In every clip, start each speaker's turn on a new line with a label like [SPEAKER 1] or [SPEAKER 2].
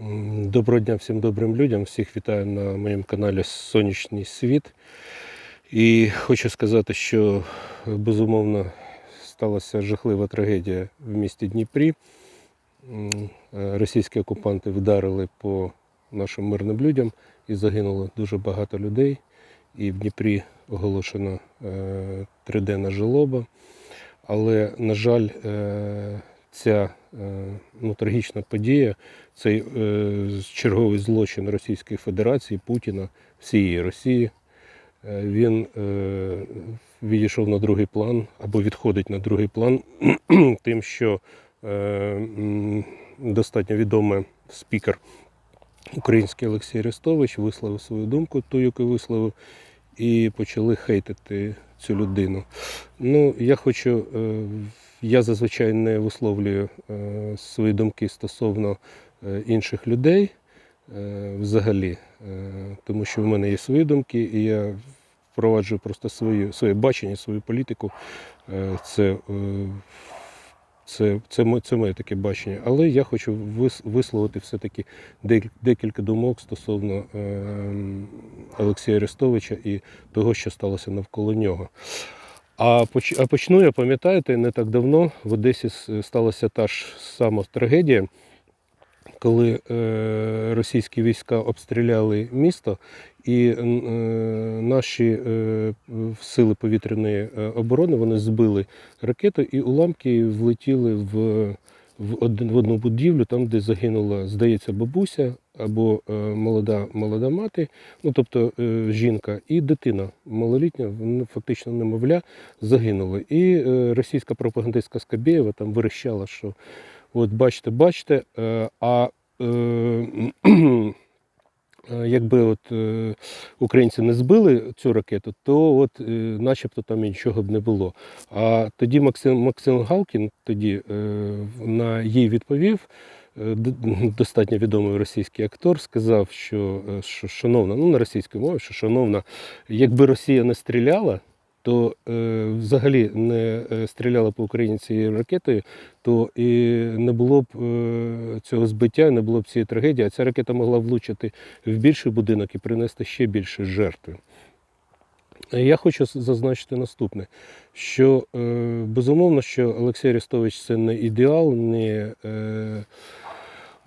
[SPEAKER 1] Доброго дня всім добрим людям. Всіх вітаю на моєму каналі Сонячний світ. І хочу сказати, що безумовно сталася жахлива трагедія в місті Дніпрі. Е, Російські окупанти вдарили по нашим мирним людям і загинуло дуже багато людей. І в Дніпрі оголошена е, триденна жалоба. Але, на жаль, е, ця е, ну, трагічна подія, цей е, черговий злочин Російської Федерації, Путіна, всієї Росії, е, він відійшов на другий план або відходить на другий план тим, що достатньо відомий спікер український Олексій Арестович висловив свою думку, ту, яку висловив, і почали хейтити цю людину. Ну, я хочу, я зазвичай не висловлюю е, свої думки стосовно е, інших людей е, взагалі, тому що в мене є свої думки, і я впроваджую просто свої, своє бачення, свою політику. Це, це, це, це моє таке бачення. Але я хочу висловити все-таки декілька думок стосовно е, Олексія Арестовича і того, що сталося навколо нього. А почну я, пам'ятаєте, не так давно в Одесі сталася та ж сама трагедія, коли е, російські війська обстріляли місто, і е, наші е, сили повітряної оборони вони збили ракету, і уламки влетіли в, в, один, в одну будівлю, там, де загинула, здається, бабуся або е, молода, молода мати, ну тобто е, жінка, і дитина малолітня, фактично немовля, загинули. І е, російська пропагандистка Скабєєва там верещала, що от бачите, бачите, а якби от е, українці не збили цю ракету, то от е, начебто там нічого б не було. А тоді Максим, Максим Галкін тоді е, на їй відповів. е, Достатньо відомий російський актор сказав, що, е, що шановна, ну на російській мові, що шановна, якби Росія не стріляла, то е, взагалі не е, стріляла по Україні цією ракетою, то і не було б е, цього збиття, не було б цієї трагедії, а ця ракета могла влучити в більший будинок і принести ще більше жертви. Я хочу зазначити наступне: що е, безумовно, що Олексій Арестович це не ідеал, не е,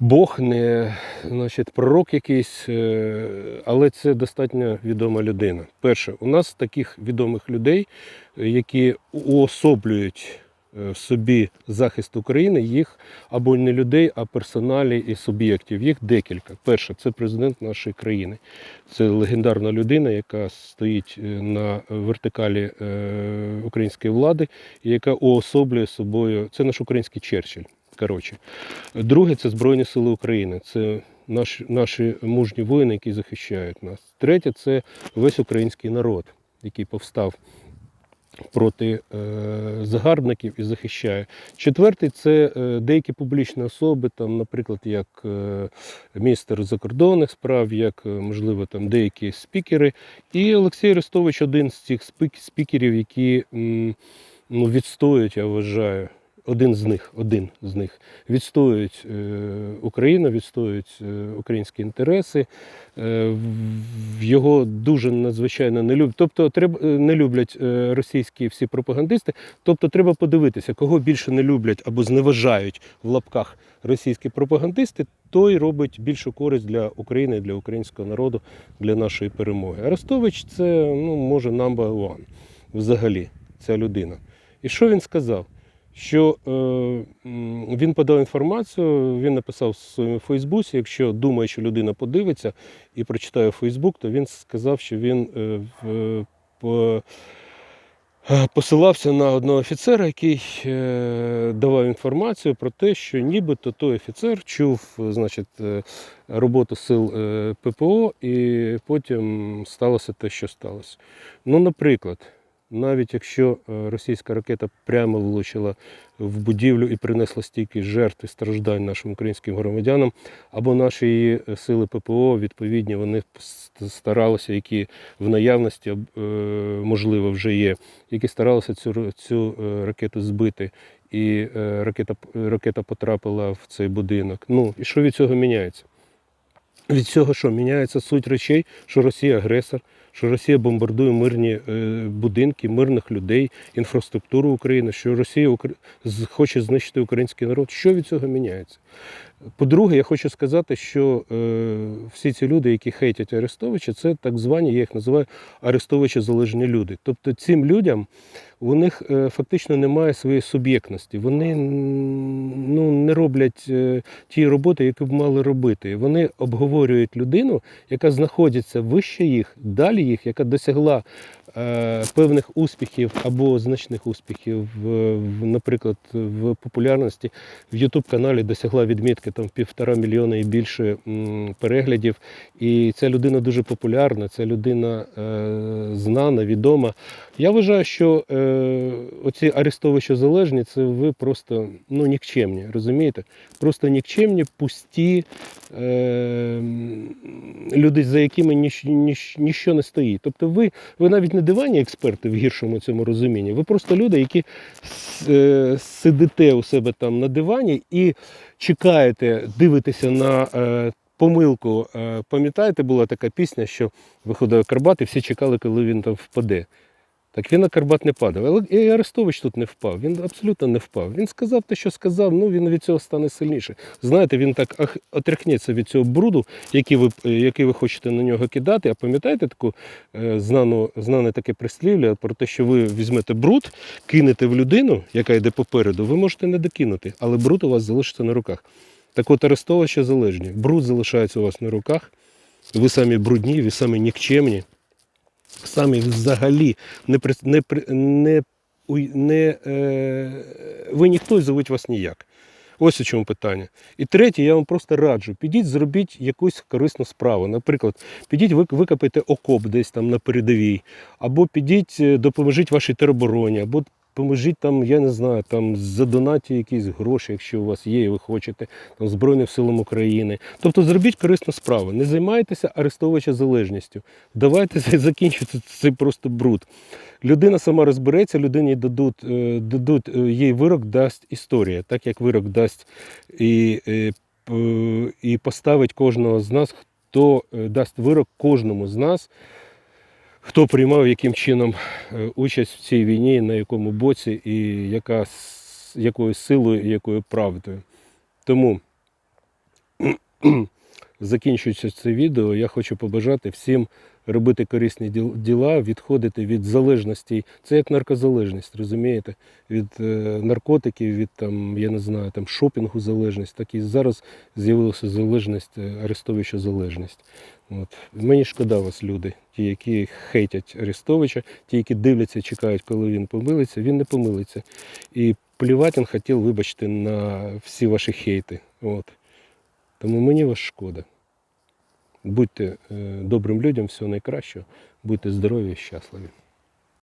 [SPEAKER 1] Бог, не значить, пророк якийсь, е, але це достатньо відома людина. Перше, у нас таких відомих людей, які уособлюють е, в собі захист України, їх або не людей, а персоналі і суб'єктів. Їх декілька. Перше, це президент нашої країни. Це легендарна людина, яка стоїть е, на вертикалі української влади, і яка уособлює собою. Це наш український Черчилль. Коротше. Друге це Збройні Сили України. Це наші, наші мужні воїни, які захищають нас. Третє це весь український народ, який повстав проти е, загарбників і захищає. Четвертий це е, деякі публічні особи, там, наприклад, як е, міністр закордонних справ, як, можливо, там деякі спікери. І Олексій Арестович один з цих спік- спікерів, які ну, відстоюють, я вважаю. Один з них, один з них відстоюють е, Україну, відстоюють е, українські інтереси. Е, його дуже надзвичайно не люблять. Тобто, треба не люблять російські всі пропагандисти. Тобто, треба подивитися, кого більше не люблять або зневажають в лапках російські пропагандисти, той робить більшу користь для України, для українського народу, для нашої перемоги. Арестович це ну, може number one взагалі, ця людина. І що він сказав? Що е, він подав інформацію, він написав в своєму Фейсбуці, якщо думає, що людина подивиться і прочитає Фейсбук, то він сказав, що він е, е, посилався на одного офіцера, який давав інформацію про те, що нібито той офіцер чув значить, роботу сил ППО, і потім сталося те, що сталося. Ну, наприклад, навіть якщо е, російська ракета прямо влучила в будівлю і принесла стільки жертв і страждань нашим українським громадянам, або наші е, сили ППО, відповідні, вони старалися, які в наявності е, можливо вже є, які старалися цю, цю ракету збити, і ракета, ракета потрапила в цей будинок. Ну і що від цього міняється? від цього що міняється суть речей, що Росія агресор, що Росія бомбардує мирні е, будинки, мирних людей, інфраструктуру України, що Росія хоче знищити український народ. Що від цього міняється? По-друге, я хочу сказати, що е, всі ці люди, які хейтять Арестовича, це так звані, я їх називаю Арестовича залежні люди. Тобто цим людям у них е, фактично немає своєї суб'єктності. Вони ну, не роблять е, ті роботи, які б мали робити. Вони обговорюють людину, яка знаходиться вище їх, далі їх, яка досягла е, певних успіхів або значних успіхів, в, в, наприклад, в популярності в youtube каналі досягла відмітки там півтора мільйона і більше переглядів. І ця людина дуже популярна, ця людина е, знана, відома. Я вважаю, що е, оці арестовичі залежні це ви просто ну, нікчемні, розумієте? Просто нікчемні, пусті е, люди, за якими ніч, ніч, не стоїть. Тобто ви, ви навіть не дивані експерти в гіршому цьому розумінні. Ви просто люди, які е, сидите у себе там на дивані і чекаєте, дивитеся на. Е, Помилку, Е, пам'ятаєте, була така пісня, що виходив Карбат, і всі чекали, коли він там впаде. Так він на Карбат не падав. Але і Арестович тут не впав. Він абсолютно не впав. Він сказав те, що сказав, ну він від цього стане сильніше. Знаєте, він так отряхнеться від цього бруду, який ви, е, який ви хочете на нього кидати. А пам'ятаєте таку е, знану, знане таке прислів'я про те, що ви візьмете бруд, кинете в людину, яка йде попереду, ви можете не докинути, але бруд у вас залишиться на руках. Так от Арестовича залежні. Бруд залишається у вас на руках. Ви самі брудні, ви самі нікчемні самі взагалі не, не, не, не, е, ви ніхто і зовуть вас ніяк. Ось у чому питання. І третє, я вам просто раджу: підіть, зробіть якусь корисну справу. Наприклад, підіть, вик- викопайте окоп десь там на передовій, або підіть, е, допоможіть вашій теробороні, або поможіть там, я не знаю, там задонаті якісь гроші, якщо у вас є, і ви хочете, там, Збройним силам України. Тобто зробіть корисну справу. Не займайтеся арестовувача залежністю. Давайте закінчити цей просто бруд. Людина сама розбереться, людині дадуть, е, дадуть е, їй вирок, дасть історія, так як вирок дасть і, е, і поставить кожного з нас, хто дасть вирок кожному з нас, хто приймав яким чином е, участь в цій війні, на якому боці, і яка, якою силою і якою правдою. Тому закінчуючи це відео, я хочу побажати всім робити корисні діла, відходити від залежності. Це як наркозалежність, розумієте? Від е, наркотиків, від там, я не знаю, там шопінгу залежність, так і зараз з'явилася залежність, е, Арестовича залежність. От. Мені шкода вас, люди, ті, які хейтять Арестовича, ті, які дивляться, чекають, коли він помилиться, він не помилиться. І плювати він хотів, вибачте, на всі ваші хейти. От. Тому мені вас шкода. Будьте е, добрим людям, всього найкращого, будьте здорові і щасливі.